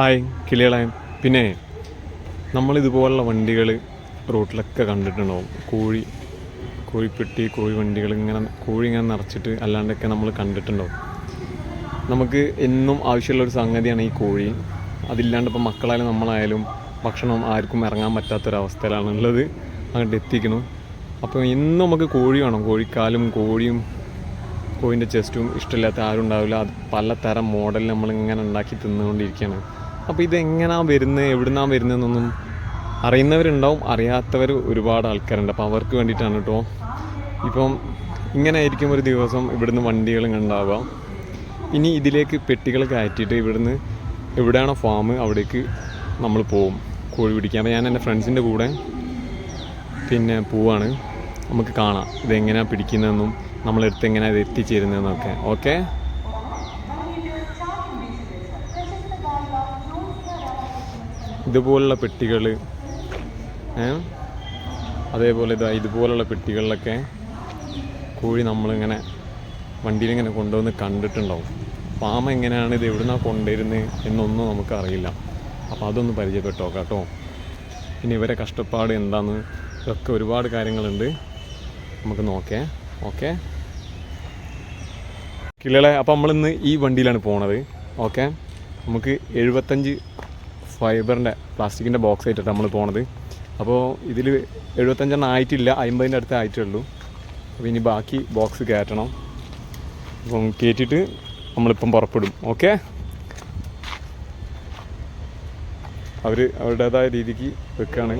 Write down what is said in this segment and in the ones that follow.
Hi കിളികളായ പിന്നെ നമ്മളിതുപോലുള്ള വണ്ടികൾ റോട്ടിലൊക്കെ കണ്ടിട്ടുണ്ടാവും. കോഴി കോഴിപ്പെട്ടി കോഴി വണ്ടികൾ ഇങ്ങനെ കോഴി ഇങ്ങനെ നിറച്ചിട്ട് അല്ലാണ്ടൊക്കെ നമ്മൾ കണ്ടിട്ടുണ്ടാവും. നമുക്ക് എന്നും ആവശ്യമുള്ള ഒരു സംഗതിയാണ് ഈ കോഴി. അതില്ലാണ്ട് ഇപ്പം മക്കളായാലും നമ്മളായാലും ഭക്ഷണം ആർക്കും ഇറങ്ങാൻ പറ്റാത്തൊരവസ്ഥയിലാണ് ഉള്ളത് അങ്ങോട്ട് എത്തിക്കണം അപ്പോൾ ഇന്നും നമുക്ക് കോഴി വേണം. കോഴിക്കാലും കോഴിയും കോഴിന്റെ ചെസ്റ്റും ഇഷ്ടമില്ലാത്ത ആരും ഉണ്ടാവില്ല. അത് പലതരം മോഡൽ നമ്മളിങ്ങനെ ഉണ്ടാക്കി തിന്നുകൊണ്ടിരിക്കുകയാണ്. അപ്പോൾ ഇതെങ്ങനാ വരുന്നത് എവിടുന്നാണ് വരുന്നതെന്നൊന്നും അറിയുന്നവരുണ്ടാവും. അറിയാത്തവർ ഒരുപാട് ആൾക്കാരുണ്ട്. അപ്പോൾ അവർക്ക് വേണ്ടിയിട്ടാണ് കേട്ടോ ഇപ്പം ഇങ്ങനെ ആയിരിക്കും ഒരു ദിവസം ഇവിടുന്ന് വണ്ടികൾ ഉണ്ടാവുക ഇനി ഇതിലേക്ക് പെട്ടികൾ കയറ്റിയിട്ട് ഇവിടുന്ന് എവിടെയാണോ ഫാം അവിടേക്ക് നമ്മൾ പോവും. കോഴി പിടിക്കാൻ. അപ്പോൾ ഞാൻ എന്റെ ഫ്രണ്ട്സിന്റെ കൂടെ പിന്നെ പോവാണ്. നമുക്ക് കാണാം. ഇതെങ്ങനെയാണ് പിടിക്കുന്നതെന്നും നമ്മളെടുത്ത് എങ്ങനെയാണ് ഇത് എത്തിച്ചേരുന്നതെന്നൊക്കെ. ഓക്കെ ഇതുപോലുള്ള പെട്ടികൾ അതേപോലെ ഇതാ ഇതുപോലുള്ള പെട്ടികളിലൊക്കെ കോഴി നമ്മളിങ്ങനെ വണ്ടിയിലിങ്ങനെ കൊണ്ടുവന്ന് കണ്ടിട്ടുണ്ടാവും. ഫാം എങ്ങനെയാണ് ഇത് എവിടുന്നാണ് കൊണ്ടുവരുന്നത് എന്നൊന്നും നമുക്കറിയില്ല. അപ്പോൾ അതൊന്ന് പരിചയപ്പെട്ടോ കേട്ടോ ഇനി ഇവരെ കഷ്ടപ്പാട് എന്താന്ന് ഇതൊക്കെ ഒരുപാട് കാര്യങ്ങളുണ്ട്. നമുക്ക് നോക്കേ ഓക്കെ? കിളികളെ അപ്പോൾ നമ്മളിന്ന് ഈ വണ്ടിയിലാണ് പോണത്. ഓക്കെ? നമുക്ക് എഴുപത്തഞ്ച് ഫൈബറിന്റെ പ്ലാസ്റ്റിക്കിന്റെ ബോക്സ് ആയിട്ടാണ് നമ്മൾ പോണത്. അപ്പോൾ ഇതിൽ എഴുപത്തഞ്ചെണ്ണം ആയിട്ടില്ല അമ്പതിന്റെ അടുത്ത് ആയിട്ടേ ഉള്ളൂ അപ്പോൾ ഇനി ബാക്കി ബോക്സ് കയറ്റണം. അപ്പം കയറ്റിയിട്ട് നമ്മളിപ്പം പുറപ്പെടും. ഓക്കെ? അവർ അവരുടേതായ രീതിക്ക് വെക്കാണ്.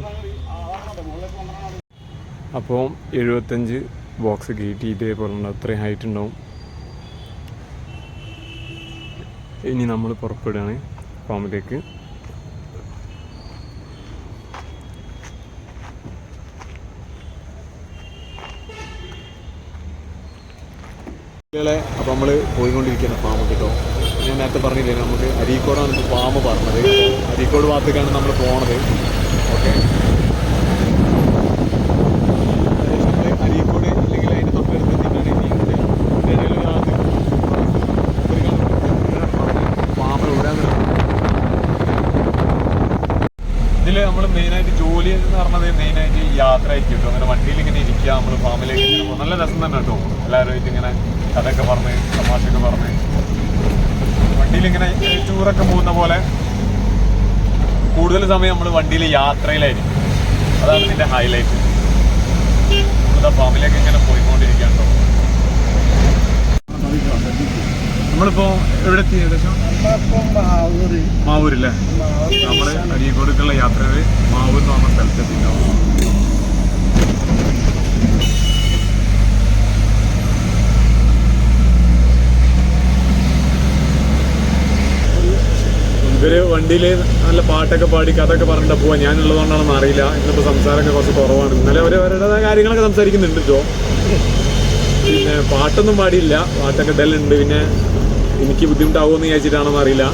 അപ്പോൾ എഴുപത്തഞ്ച് ബോക്സ് കയറ്റി ഇതേപോലെ അത്രയും ഹൈറ്റ് ഉണ്ടാവും ഇനി നമ്മൾ പുറപ്പെടുകയാണ്. ഫാമിലേക്ക് അപ്പോൾ നമ്മൾ പോയിക്കൊണ്ടിരിക്കുന്ന ഫാം കിട്ടോ. ഞാൻ നേരത്തെ പറഞ്ഞില്ലേ നമുക്ക് അരീക്കോടാണ് ഇപ്പോൾ ഫാം പറഞ്ഞത്. അരീക്കോട് ഭാഗത്തേക്കാണ് നമ്മൾ പോണത്. ഓക്കെ അരീക്കോട് അല്ലെങ്കിൽ അതിന്റെ തൊട്ടടുത്ത് എത്തിയിട്ടാണ് ഇനിയുണ്ട് ഇതിന്റെ ഇടയിൽ ഒരാൾക്ക് ഒരു ഫാം ഇതിൽ നമ്മൾ മെയിനായിട്ട് ജോലി എന്ന് പറഞ്ഞത് മെയിനായിട്ട് യാത്ര ആയിരിക്കും കേട്ടോ. അങ്ങനെ വണ്ടിയിൽ ഇങ്ങനെ ഇരിക്കുക നമ്മൾ ഫാമിലേക്ക് നല്ല രസം തന്നെ കേട്ടോ. എല്ലാവരുമായിട്ട് ഇങ്ങനെ കഥയൊക്കെ പറഞ്ഞ് തമാശയൊക്കെ പറഞ്ഞ്. വണ്ടിയിൽ ഇങ്ങനെ ടൂറൊക്കെ പോകുന്ന പോലെ കൂടുതൽ സമയം നമ്മൾ വണ്ടിയിൽ യാത്രയിലായിരിക്കും. അതാണ് ഇതിന്റെ ഹൈലൈറ്റ് നമ്മളിതാ ഫാമിലേക്ക് ഇങ്ങനെ പോയിക്കൊണ്ടിരിക്കുകയാണ് നമ്മളിപ്പോ എവിടെ എത്തി ഏകദേശം മാവൂരില്ലേ? നമ്മൾ അരീക്കോടുക്കുള്ള യാത്രയിൽ മാവൂർ എന്ന് പറഞ്ഞ സ്ഥലത്തെത്തിണ്ടാവും വണ്ടിയിൽ നല്ല പാട്ടൊക്കെ പാടി കഥയൊക്കെ പറഞ്ഞിട്ട് പോവാ. ഞാനുള്ളതുകൊണ്ടാണെന്ന് അറിയില്ല. ഇന്നിപ്പോ സംസാരമൊക്കെ കുറച്ച് കുറവാണ്. ഇന്നലെ അവർ അവരുടേതായ കാര്യങ്ങളൊക്കെ സംസാരിക്കുന്നുണ്ട് ജോ. പിന്നെ പാട്ടൊന്നും പാടിയില്ല. പാട്ടൊക്കെ ഡല്ലുണ്ട് പിന്നെ എനിക്ക് ബുദ്ധിമുട്ടാവുമെന്ന് വിചാരിച്ചിട്ടാണെന്ന് അറിയില്ല.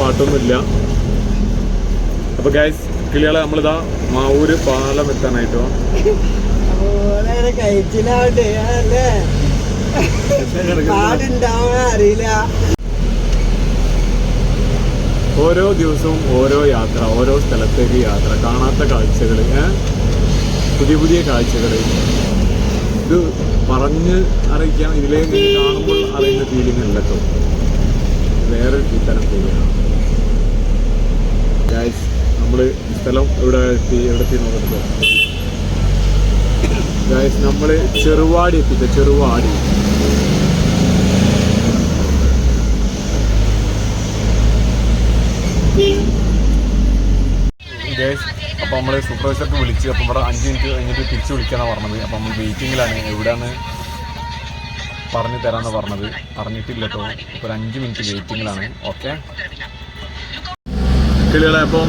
പാട്ടൊന്നുമില്ല. അപ്പൊ ഗൈസ് കിളികളെ നമ്മളിതാ മാവൂര് പാലം എത്താനായിട്ടോ? അറിയില്ല. ഓരോ ദിവസവും ഓരോ യാത്ര ഓരോ സ്ഥലത്തേക്ക് യാത്ര കാണാത്ത കാഴ്ചകൾ പുതിയ പുതിയ കാഴ്ചകൾ ഇത് പറഞ്ഞ് അറിയിക്കാം ഇതിലേക്ക് കാണുമ്പോൾ അറിയുന്ന ഫീലിംഗ് അല്ല കേട്ടോ വേറെ ഇത്തരം ഫീലിംഗാണ് നമ്മൾ സ്ഥലം എവിടെ എത്തി എവിടെ എത്തി നോക്കുന്നത് നമ്മൾ ചെറുവാടി എത്തിച്ച ചെറുവാടി. ഗേസ് അപ്പോൾ നമ്മൾ സൂപ്പർവൈസർക്ക് വിളിച്ച് അപ്പോൾ ഇവിടെ അഞ്ച് മിനിറ്റ് കഴിഞ്ഞിട്ട് തിരിച്ച് വിളിക്കാനാണ് പറഞ്ഞത്. അപ്പോൾ നമ്മൾ വെയിറ്റിങ്ങിലാണ് എവിടെയാണ് പറഞ്ഞു തരാമെന്ന് പറഞ്ഞത്. പറഞ്ഞിട്ടില്ല കേട്ടോ ഇപ്പോൾ ഒരു അഞ്ച് മിനിറ്റ് വെയിറ്റിങ്ങിലാണ് ഓക്കെ കിളികളെ അപ്പോൾ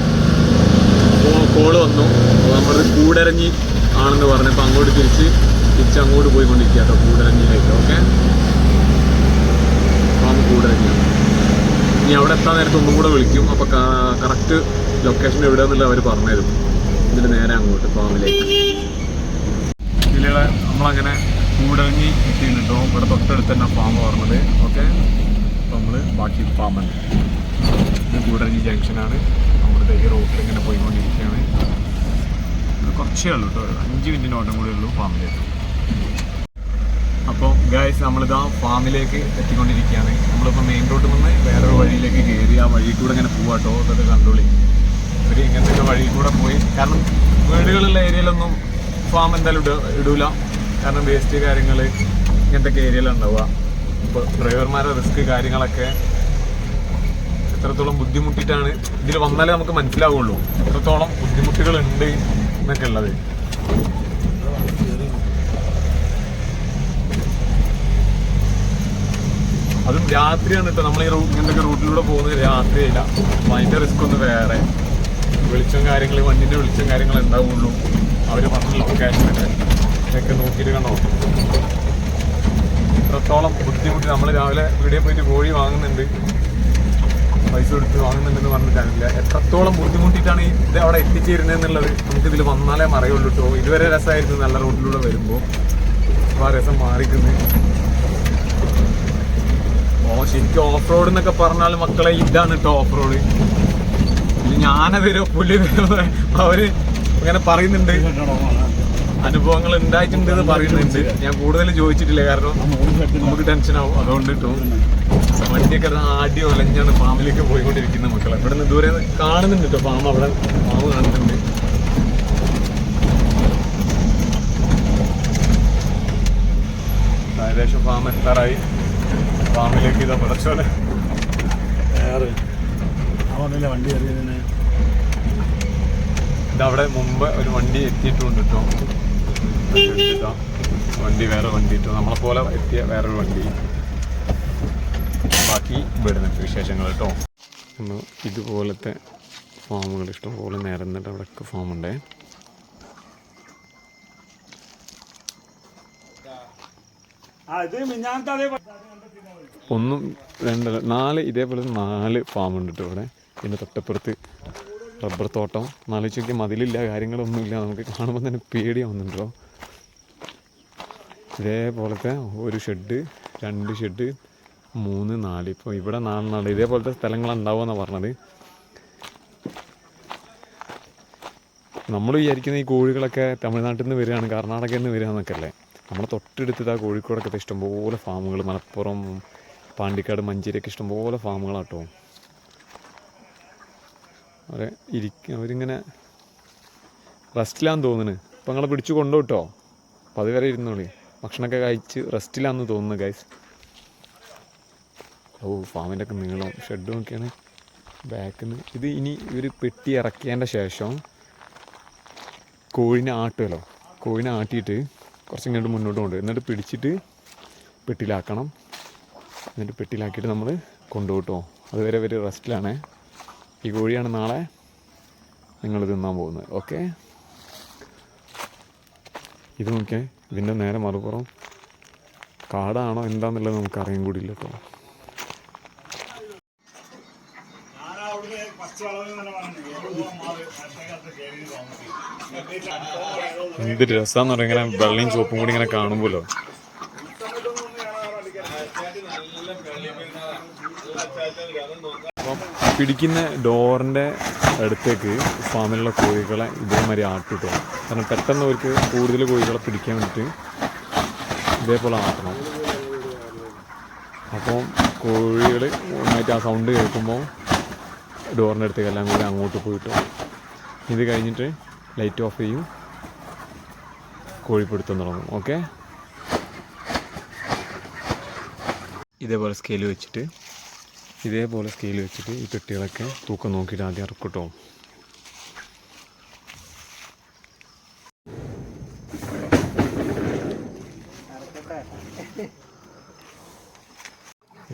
കോൾ വന്നു. അപ്പോൾ നമ്മൾ കൂടരഞ്ഞി ആണെന്ന് പറഞ്ഞു. അപ്പോൾ അങ്ങോട്ട് തിരിച്ച് തിരിച്ച് അങ്ങോട്ട് പോയിക്കൊണ്ടിരിക്കുക കേട്ടോ കൂടരഞ്ഞിയിലേക്ക് ഓക്കെ ഫാം കൂടരഞ്ഞിയാണ് ഇനി അവിടെ എത്താൻ നേരത്തെ ഒന്നും കൂടെ വിളിക്കും. അപ്പോൾ കറക്റ്റ് ലൊക്കേഷൻ എവിടെയാണെന്നുള്ളത് അവർ പറഞ്ഞുതരും. ഇതിന് നേരെ അങ്ങോട്ട് ഫാമിലേക്ക്. ഇതിലെ നമ്മളങ്ങനെ കൂടങ്ങി എത്തിയിട്ടുണ്ടോ. ഇവിടെ തൊട്ടടുത്ത് തന്നെ ഫാം പറഞ്ഞത്. ഓക്കെ അപ്പോൾ നമ്മൾ ബാക്കി ഫാമുണ്ട് ഇത് കൂടങ്ങി ജംഗ്ഷനാണ് നമ്മുടെ ഈ റോട്ടിൽ ഇങ്ങനെ പോയിക്കൊണ്ടിരിക്കുകയാണ്. കുറച്ചേ ഉള്ളൂ കേട്ടോ അഞ്ച് മിനിറ്റിന് ഓട്ടം കൂടെ ഉള്ളൂ ഫാമിലേക്ക് അപ്പോൾ ഗായ്സ് നമ്മളിതാ ഫാമിലേക്ക് എത്തിക്കൊണ്ടിരിക്കുകയാണ്. നമ്മളിപ്പോൾ മെയിൻ റോഡിൽ നിന്ന് വേറൊരു വഴിയിലേക്ക് കയറി ആ വഴി കൂടെ ഇങ്ങനെ പോവാട്ടോ അതൊക്കെ കണ്ടോളി. ഒരു ഇങ്ങനത്തെ വഴി കൂടെ പോയി. കാരണം വീടുകളുള്ള ഏരിയയിലൊന്നും ഫാം എന്തായാലും ഇട ഇടൂല. കാരണം വേസ്റ്റ് കാര്യങ്ങൾ ഇങ്ങനത്തെ ഏരിയയിലുണ്ടാവുക ഇപ്പോൾ ഡ്രൈവർമാരുടെ റിസ്ക് കാര്യങ്ങളൊക്കെ എത്രത്തോളം ബുദ്ധിമുട്ടിയിട്ടാണ് ഇതിൽ വന്നാലേ നമുക്ക് മനസ്സിലാവുള്ളൂ. എത്രത്തോളം ബുദ്ധിമുട്ടുകളുണ്ട് എന്നൊക്കെ ഉള്ളത്. അതും രാത്രിയാണ് കേട്ടോ നമ്മൾ ഈ ഇങ്ങനത്തെ റൂട്ടിലൂടെ പോകുന്നത് രാത്രിയില്ല. അപ്പം അതിന്റെ റിസ്ക് ഒന്ന് വേറെ. വെളിച്ചം കാര്യങ്ങൾ വണ്ടിന്റെ വെളിച്ചം കാര്യങ്ങൾ ഉണ്ടാവുള്ളൂ. അവർ പറഞ്ഞ ലൊക്കേഷനൊക്കെ ഇതൊക്കെ നോക്കിയിട്ട് കണ്ടോ? ഇത്രത്തോളം ബുദ്ധിമുട്ടി നമ്മൾ രാവിലെ വീടിൽ പോയിട്ട് കോഴി വാങ്ങുന്നുണ്ട്. പൈസ കൊടുത്ത് വാങ്ങുന്നുണ്ടെന്ന് പറഞ്ഞിട്ടാണില്ല എത്രത്തോളം ബുദ്ധിമുട്ടിയിട്ടാണ് ഇത് അവിടെ എത്തിച്ചേരുന്നത് എന്നുള്ളത് നമുക്ക് ഇതിൽ വന്നാലേ മറിയുള്ളൂ കേട്ടോ ഇതുവരെ രസമായിരുന്നു നല്ല റോഡിലൂടെ വരുമ്പോൾ ആ രസം മാറിക്കുന്നു. ഓ ശരിക്കും ഓഫ് റോഡ് എന്നൊക്കെ പറഞ്ഞാൽ മക്കളെ ഇതാണ് കേട്ടോ ഓഫ് റോഡ് ഞാനതൊരു പുലി അവർ ഇങ്ങനെ പറയുന്നുണ്ട്. അനുഭവങ്ങൾ ഉണ്ടായിട്ടുണ്ട് എന്ന് പറയുന്നുണ്ട്. ഞാൻ കൂടുതൽ ചോദിച്ചിട്ടില്ല കാരണം നമുക്ക് ടെൻഷൻ ആവും. അതുകൊണ്ട് കേട്ടോ വണ്ടിയൊക്കെ ആടി ഒലഞ്ഞാണ് ഫാമിലേക്ക് പോയിക്കൊണ്ടിരിക്കുന്ന മക്കളെ. ഇവിടെ നിന്ന് ദൂരെ കാണുന്നുണ്ട് കേട്ടോ ഫാം. അവിടെ ഫാം കാണുന്നുണ്ട്. ഏകദേശം ഫാം എത്താറായി. ഫാമിലേക്ക് ഇതാ പടച്ചോനെ അവനല്ലേ വണ്ടി എറിയുന്നതിന് ഇതവിടെ മുമ്പ് ഒരു വണ്ടി എത്തിയിട്ടുണ്ട് കേട്ടോ. വണ്ടി വേറെ വണ്ടി ഇട്ടു. നമ്മളെ പോലെ എത്തിയ വേറൊരു വണ്ടി. ബാക്കി ഇവിടുന്ന് വിശേഷങ്ങൾ കേട്ടോ. നമ്മൾ ഇതുപോലത്തെ ഫാമുകൾ ഇഷ്ടംപോലെ നിരന്നിട്ട് അവിടെയൊക്കെ ഫാമുണ്ടേ. ആ ഇത് മിഞ്ഞാൻ അതേ ഒന്നും രണ്ട് നാല് ഇതേപോലെ നാല് ഫാമുണ്ട് കേട്ടോ ഇവിടെ. ഇതിന്റെ തൊട്ടപ്പുറത്ത് റബ്ബർ തോട്ടം. നാലോചിക്ക് മതിലില്ല കാര്യങ്ങളൊന്നുമില്ല നമുക്ക് കാണുമ്പോൾ തന്നെ പേടിയാവുന്നുണ്ടോ ഇതേപോലത്തെ ഒരു ഷെഡ് രണ്ട് ഷെഡ് മൂന്ന് നാല്. ഇപ്പോൾ ഇവിടെ നാലെണ്ണാണ് ഇതേപോലത്തെ സ്ഥലങ്ങളുണ്ടാവുമെന്നാണ് പറഞ്ഞത്. നമ്മൾ വിചാരിക്കുന്ന ഈ കോഴികളൊക്കെ തമിഴ്നാട്ടിൽ നിന്ന് വരികയാണ് കർണാടകയിൽ നിന്ന് വരിക എന്നൊക്കെ അല്ലേ? നമ്മളെ തൊട്ടടുത്ത് ആ കോഴിക്കോടൊക്കെ ഇഷ്ടംപോലെ ഫാമുകൾ മലപ്പുറം പാണ്ടിക്കാട് മഞ്ചേരിയൊക്കെ ഇഷ്ടംപോലെ ഫാമുകളാട്ടോ. അവരെ ഇരിക്ക അവരിങ്ങനെ റെസ്റ്റിലാന്ന് തോന്നുന്നു ഇപ്പം നിങ്ങളെ പിടിച്ചു കൊണ്ടു കേട്ടോ അപ്പം അതുവരെ ഇരുന്നോളി. ഭക്ഷണമൊക്കെ കഴിച്ച് റെസ്റ്റിലാന്ന് തോന്നുന്നു ഗൈസ് ഓ ഫാമിന്റെ ഒക്കെ നീളം. ഷെഡും ഒക്കെയാണ് ബാക്കിൽ നിന്ന് ഇത് ഇനി ഇവർ പെട്ടി ഇറക്കിയതിന്റെ ശേഷം കോഴിനെ ആട്ടുമല്ലോ കോഴിനെ ആട്ടിയിട്ട് കുറച്ച് ഇങ്ങോട്ട് മുന്നോട്ട് കൊണ്ട് എന്നിട്ട് പിടിച്ചിട്ട് പെട്ടിലാക്കണം. എന്നിട്ട് പെട്ടിലാക്കിയിട്ട് നമ്മൾ കൊണ്ടുപോട്ടോ അതുവരെ ഒരു റെസ്റ്റിലാണേ. ഈ കോഴിയാണ് നാളെ നിങ്ങൾ തിന്നാൻ പോകുന്നത്. ഓക്കെ? ഇത് നോക്കിയാൽ ഇതിന്റെ നേരെ മറുപുറം കാടാണോ എന്താന്നുള്ളത് നമുക്ക് അറിയാൻ കൂടിയില്ല കേട്ടോ. എന്ത് രസാന്ന് പറയാം ഇങ്ങനെ വെള്ളയും ചുവപ്പും കൂടി ഇങ്ങനെ കാണുമ്പോലോ? പിടിക്കുന്ന ഡോറിന്റെ അടുത്തേക്ക് ഫാമിലുള്ള കോഴികളെ ഇതേമാതിരി ആട്ടിട്ടോ. കാരണം പെട്ടെന്ന് അവർക്ക് കൂടുതൽ കോഴികളെ പിടിക്കാൻ വേണ്ടിയിട്ട് ഇതേപോലെ ആട്ടണം. അപ്പോൾ കോഴികൾ ഒന്നായിട്ട് ആ സൗണ്ട് കേൾക്കുമ്പോൾ ഡോറിന്റെ അടുത്തേക്ക് എല്ലാം കൂടി അങ്ങോട്ട് പോയിട്ടു ഇത് കഴിഞ്ഞിട്ട് ലൈറ്റ് ഓഫ് ചെയ്യും. കോഴിപ്പിടുത്തം തുടങ്ങും. ഓക്കെ ഇതേപോലെ സ്കെയിൽ വെച്ചിട്ട് ഇതേപോലെ സ്കെയിൽ വെച്ചിട്ട് ഈ പെട്ടികളൊക്കെ തൂക്കം നോക്കിയിട്ട് ആദ്യം ഇറക്കട്ടോ.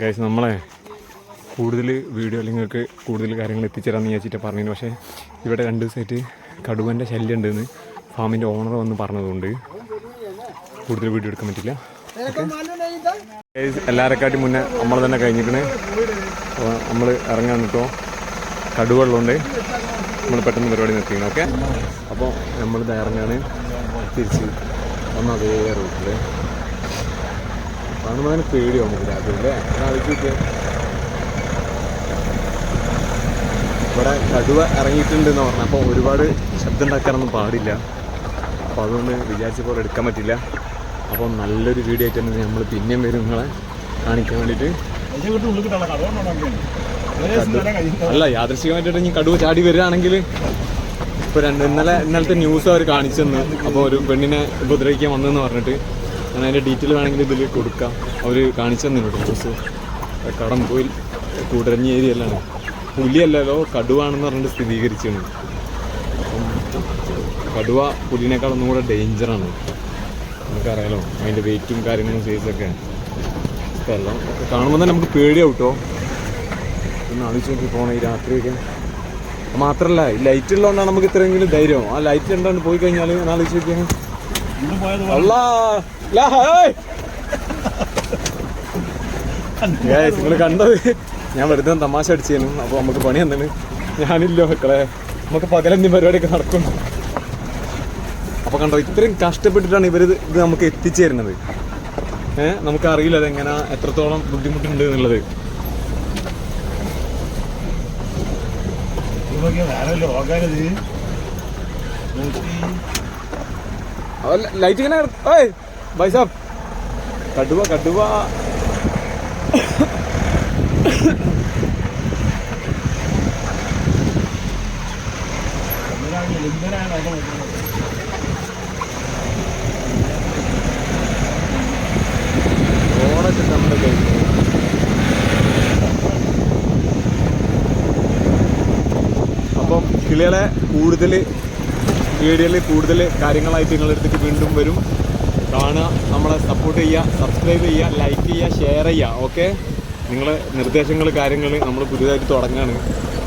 ഗൈസ് നമ്മളെ കൂടുതൽ വീഡിയോ അല്ലെങ്കിൽ നിങ്ങൾക്ക് കൂടുതൽ കാര്യങ്ങൾ എത്തിച്ചേരാമെന്ന് വിചാരിച്ചിട്ട് പറഞ്ഞു പക്ഷേ ഇവിടെ രണ്ട് ദിവസമായിട്ട് കടുവന്റെ ശല്യം ഉണ്ടെന്ന് ഫാമിന്റെ ഓണർ വന്ന് പറഞ്ഞതുകൊണ്ട് കൂടുതൽ വീഡിയോ എടുക്കാൻ പറ്റില്ല. എല്ലാവരെക്കാട്ടി മുന്നേ നമ്മൾ തന്നെ കഴിഞ്ഞിരിക്കണേ. അപ്പോൾ നമ്മൾ ഇറങ്ങാൻ നിൽക്കുമോ കടുവള്ളതുകൊണ്ട് നമ്മൾ പെട്ടെന്ന് പരിപാടി നിർത്തിക്കണം ഓക്കെ അപ്പോൾ നമ്മൾ ഇറങ്ങാണ്. തിരിച്ച് ഒന്ന് അതേ റൂട്ടിൽ കാണുമ്പോൾ തന്നെ പേടിയാവും രാത്രി അല്ലേ നോക്കിയാൽ ഇവിടെ കടുവ ഇറങ്ങിയിട്ടുണ്ടെന്ന് പറഞ്ഞു. അപ്പോൾ ഒരുപാട് ശബ്ദം ഉണ്ടാക്കാനൊന്നും പാടില്ല. അപ്പോൾ അതുകൊണ്ട് വിചാരിച്ച പോലെ എടുക്കാൻ പറ്റില്ല. അപ്പോൾ നല്ലൊരു വീഡിയോ ആയിട്ട് നമ്മൾ പിന്നെയും വരും നിങ്ങളെ കാണിക്കാൻ വേണ്ടിയിട്ട്. അല്ല യാദൃശികമായിട്ട് ഇനി കടുവ ചാടി വരികയാണെങ്കിൽ ഇപ്പോൾ രണ്ട് ഇന്നലെ ഇന്നലത്തെ ന്യൂസ് അവർ കാണിച്ചു തന്നു. അപ്പോൾ ഒരു പെണ്ണിനെ ഉപദ്രവിക്കാൻ വന്നെന്ന് പറഞ്ഞിട്ട്. ഞാൻ അതിന്റെ ഡീറ്റെയിൽ വേണമെങ്കിൽ ഇതിൽ കൊടുക്കാം. അവർ കാണിച്ചു തന്നിട്ടുണ്ട് ന്യൂസ് കടം കടംകോയിൽ കൂടരഞ്ഞി ഏരിയയിലാണ്. പുലിയല്ലല്ലോ കടുവാണെന്ന് പറഞ്ഞിട്ട് സ്ഥിരീകരിച്ചാണ് കടുവ പുലിനേക്കാൾ ഒന്നും കൂടെ ഡേഞ്ചറാണ് നമുക്കറിയാലോ അതിന്റെ വെയിറ്റും കാര്യങ്ങളും സൈസൊക്കെ എല്ലാം കാണുമ്പോൾ തന്നെ നമുക്ക് പേടിയാവും കേട്ടോ ഒന്ന് ആലോചിച്ച് നോക്കി പോകണം ഈ രാത്രിയൊക്കെ. മാത്രല്ല ഈ ലൈറ്റ് ഉള്ളതുകൊണ്ടാണ് നമുക്ക് ഇത്രയെങ്കിലും ധൈര്യം. ആ ലൈറ്റ് ഉണ്ടാണ്ട് പോയി കഴിഞ്ഞാൽ ഞാൻ ആലോചിച്ച് നോക്കിയാൽ നിങ്ങൾ കണ്ടത്. ഞാൻ വെറുതെ തമാശ അടിച്ചേനു. അപ്പോൾ നമുക്ക് പണി എന്താണ്? ഞാനില്ലോ മക്കളെ. നമുക്ക് പകലെന്തും പരിപാടിയൊക്കെ നടക്കും. അപ്പോൾ കണ്ടോ ഇത്രയും കഷ്ടപ്പെട്ടിട്ടാണ് ഇവർ ഇത് നമുക്ക് എത്തിച്ചു തരുന്നത് ഏഹ് നമുക്ക് അറിയില്ല അതെങ്ങനെ എത്രത്തോളം ബുദ്ധിമുട്ടുണ്ട് എന്നുള്ളത്. ലൈറ്റ് ഇങ്ങനെ ഏയ് ബൈസാബ്. കടുവ കടുവ. നമ്മൾ അപ്പം കിളികളെ കൂടുതൽ വീഡിയോയിൽ കൂടുതൽ കാര്യങ്ങളായിട്ട് നിങ്ങളെടുത്തിട്ട് വീണ്ടും വരും. കാണുക നമ്മളെ സപ്പോർട്ട് ചെയ്യുക സബ്സ്ക്രൈബ് ചെയ്യുക ലൈക്ക് ചെയ്യുക ഷെയർ ചെയ്യുക ഓക്കെ നിങ്ങളെ നിർദ്ദേശങ്ങൾ കാര്യങ്ങൾ നമ്മൾ പുതിയതായിട്ട് തുടങ്ങുകയാണ്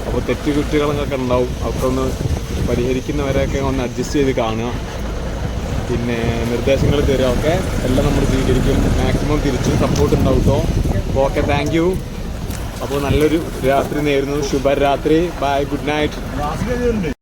അപ്പോൾ തെറ്റ് കുറ്റുകളൊക്കെ ഉണ്ടാവും. അതൊക്കെ ഒന്ന് പരിഹരിക്കുന്നവരെയൊക്കെ ഒന്ന് അഡ്ജസ്റ്റ് ചെയ്ത് കാണുക. പിന്നെ നിർദ്ദേശങ്ങൾ തരിക ഓക്കെ? എല്ലാം നമ്മൾ സ്വീകരിക്കും. മാക്സിമം തിരിച്ച് സപ്പോർട്ട് ഉണ്ടാവും കേട്ടോ ഓക്കെ താങ്ക് യു അപ്പോൾ നല്ലൊരു രാത്രി നേരുന്നു. ശുഭരാത്രി. Bye good night